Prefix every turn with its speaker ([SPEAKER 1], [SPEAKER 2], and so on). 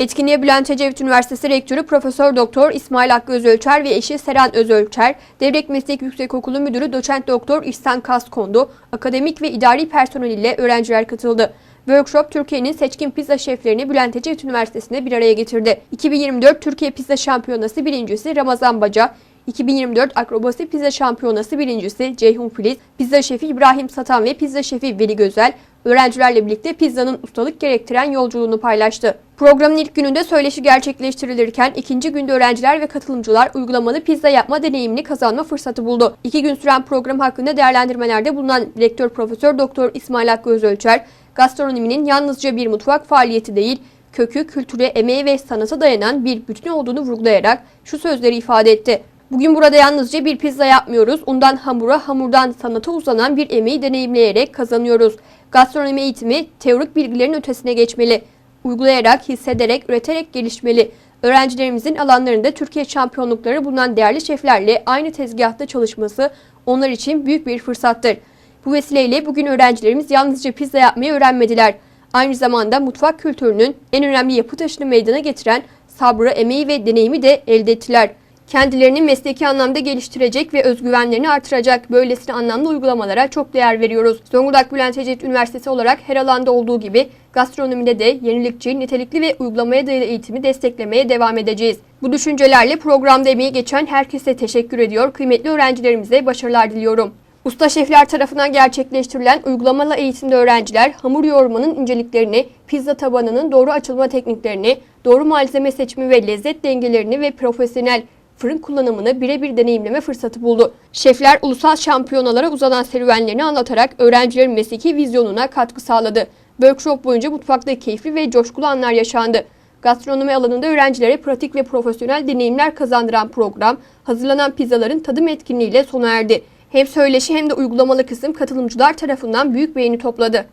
[SPEAKER 1] Etkinliğe Bülent Ecevit Üniversitesi Rektörü Profesör Doktor İsmail Hakkı Özölçer ve eşi Seren Özölçer, Devlet Meslek Yüksekokulu Müdürü Doçent Doktor İhsan Kaskondu, akademik ve idari personel ile öğrenciler katıldı. Workshop Türkiye'nin seçkin pizza şeflerini Bülent Ecevit Üniversitesi'nde bir araya getirdi. 2024 Türkiye Pizza Şampiyonası birincisi Ramazan Baca, 2024 Akrobasi Pizza Şampiyonası birincisi Ceyhun Filiz, pizza şefi İbrahim Satan ve pizza şefi Veli Gözel, öğrencilerle birlikte pizzanın ustalık gerektiren yolculuğunu paylaştı. Programın ilk gününde söyleşi gerçekleştirilirken ikinci günde öğrenciler ve katılımcılar uygulamalı pizza yapma deneyimini kazanma fırsatı buldu. İki gün süren program hakkında değerlendirmelerde bulunan Rektör Profesör Doktor İsmail Hakkı Özölçer, gastronominin yalnızca bir mutfak faaliyeti değil, kökü, kültüre, emeğe ve sanata dayanan bir bütün olduğunu vurgulayarak şu sözleri ifade etti. Bugün burada yalnızca bir pizza yapmıyoruz. Undan hamura, hamurdan sanata uzanan bir emeği deneyimleyerek kazanıyoruz. Gastronomi eğitimi teorik bilgilerin ötesine geçmeli. Uygulayarak, hissederek, üreterek gelişmeli. Öğrencilerimizin alanlarında Türkiye şampiyonlukları bulunan değerli şeflerle aynı tezgahta çalışması onlar için büyük bir fırsattır. Bu vesileyle bugün öğrencilerimiz yalnızca pizza yapmayı öğrenmediler. Aynı zamanda mutfak kültürünün en önemli yapı taşını meydana getiren sabrı, emeği ve deneyimi de elde ettiler. Kendilerini mesleki anlamda geliştirecek ve özgüvenlerini artıracak böylesine anlamlı uygulamalara çok değer veriyoruz. Zonguldak Bülent Ecevit Üniversitesi olarak her alanda olduğu gibi gastronomide de yenilikçi, nitelikli ve uygulamaya dayalı eğitimi desteklemeye devam edeceğiz. Bu düşüncelerle programda emeği geçen herkese teşekkür ediyor. Kıymetli öğrencilerimize başarılar diliyorum. Usta şefler tarafından gerçekleştirilen uygulamalı eğitimde öğrenciler hamur yoğurmanın inceliklerini, pizza tabanının doğru açılma tekniklerini, doğru malzeme seçimi ve lezzet dengelerini ve profesyonel fırın kullanımını birebir deneyimleme fırsatı buldu. Şefler ulusal şampiyonalara uzanan serüvenlerini anlatarak öğrencilerin mesleki vizyonuna katkı sağladı. Workshop boyunca mutfakta keyifli ve coşkulu anlar yaşandı. Gastronomi alanında öğrencilere pratik ve profesyonel deneyimler kazandıran program, hazırlanan pizzaların tadım etkinliğiyle sona erdi. Hem söyleşi hem de uygulamalı kısım katılımcılar tarafından büyük beğeni topladı.